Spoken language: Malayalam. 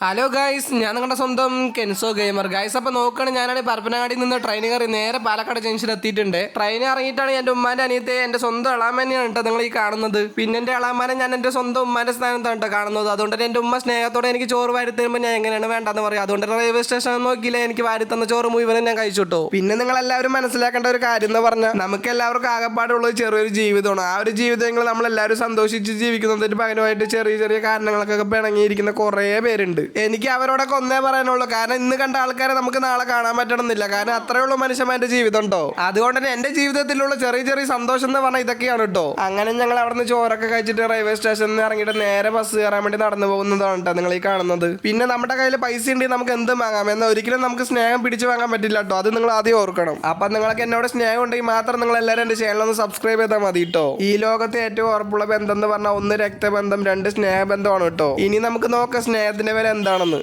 ഹലോ ഗായ്സ് ഞാൻ നിങ്ങളുടെ സ്വന്തം കെൻസോ ഗെയിമർ. ഗായ്സ് അപ്പോൾ നോക്കുകയാണ് ഞാനാണ് പരപ്പനങ്ങാടിയിൽ നിന്ന് ട്രെയിൻ കയറി നേരെ പാലക്കാട് ജംഗ്ഷനിൽ എത്തിയിട്ടുണ്ട്. ട്രെയിൻ ഇറങ്ങിയിട്ടാണ് എന്റെ ഉമ്മാന്റെ അനിയത്തെ എന്റെ സ്വന്തം ഇളാമനെയാണ് കേട്ടോ നിങ്ങൾ ഈ കാണുന്നത്. പിന്നെ എന്റെ ഇളാമാനെ ഞാൻ എന്റെ സ്വന്തം ഉമ്മാന്റെ സ്ഥാനത്താണ് കേട്ടോ കാണുന്നത്. അതുകൊണ്ട് എന്റെ ഉമ്മ സ്നേഹത്തോടെ എനിക്ക് ചോറ് വാരി തരുമ്പോൾ ഞാൻ എങ്ങനെയാണ് വേണ്ടെന്ന് പറയും. അതുകൊണ്ട് റെയിൽവേ സ്റ്റേഷൻ നോക്കിയില്ല എനിക്ക് വാരി തന്ന ചോറ് മുഴുവനും ഞാൻ കഴിച്ചു പിന്നെ നിങ്ങൾ എല്ലാവരും മനസ്സിലാക്കേണ്ട ഒരു കാര്യം എന്ന് പറഞ്ഞാൽ നമുക്ക് എല്ലാവർക്കും ആകപ്പാടുള്ളത് ചെറിയൊരു ജീവിതമാണ്. ആ ഒരു ജീവിതങ്ങൾ നമ്മളെല്ലാവരും സന്തോഷിച്ച് ജീവിക്കുന്നതിന് പകരമായിട്ട് ചെറിയ ചെറിയ കാരണങ്ങൾക്കൊക്കെ പിണങ്ങിയിരിക്കുന്ന കുറേ പേരുണ്ട്. എനിക്ക് അവരോടൊക്കെ ഒന്നേ പറയാനുള്ളൂ. കാരണം ഇന്ന് കണ്ട ആൾക്കാരെ നമുക്ക് നാളെ കാണാൻ പറ്റണമെന്നില്ല. കാരണം അത്രേ ഉള്ളൂ മനുഷ്യന്മാരുടെ ജീവിതം ഉണ്ടോ? അതുകൊണ്ട് തന്നെ എന്റെ ജീവിതത്തിലുള്ള ചെറിയ ചെറിയ സന്തോഷം എന്ന് പറഞ്ഞാൽ ഇതൊക്കെയാണ് കേട്ടോ. അങ്ങനെ ഞങ്ങൾ അവിടെ നിന്ന് ചോറൊക്കെ കഴിച്ചിട്ട് റെയിൽവേ സ്റ്റേഷനിൽ നിന്ന് ഇറങ്ങിയിട്ട് നേരെ ബസ് കയറാൻ വേണ്ടി നടന്നു പോകുന്നതാണ് കേട്ടോ നിങ്ങൾ ഈ കാണുന്നത്. പിന്നെ നമ്മുടെ കയ്യിൽ പൈസ ഉണ്ടെങ്കിൽ നമുക്ക് എന്തും വാങ്ങാം. എന്നാൽ ഒരിക്കലും നമുക്ക് സ്നേഹം പിടിച്ചു വാങ്ങാൻ പറ്റില്ല കേട്ടോ. അത് നിങ്ങൾ ആദ്യം ഓർക്കണം. അപ്പം നിങ്ങൾക്ക് എന്നോട് സ്നേഹം ഉണ്ടെങ്കിൽ മാത്രം നിങ്ങൾ എല്ലാവരും എന്റെ ചാനൽ ഒന്ന് സബ്സ്ക്രൈബ് ചെയ്താൽ മതി കേട്ടോ. ഈ ലോകത്തെ ഏറ്റവും ഉറപ്പുള്ള ബന്ധം എന്ന് പറഞ്ഞാൽ ഒന്ന് രക്തബന്ധം രണ്ട് സ്നേഹബന്ധമാണ് കേട്ടോ. ഇനി നമുക്ക് നോക്കാം സ്നേഹത്തിന്റെ വില എന്താണെന്ന്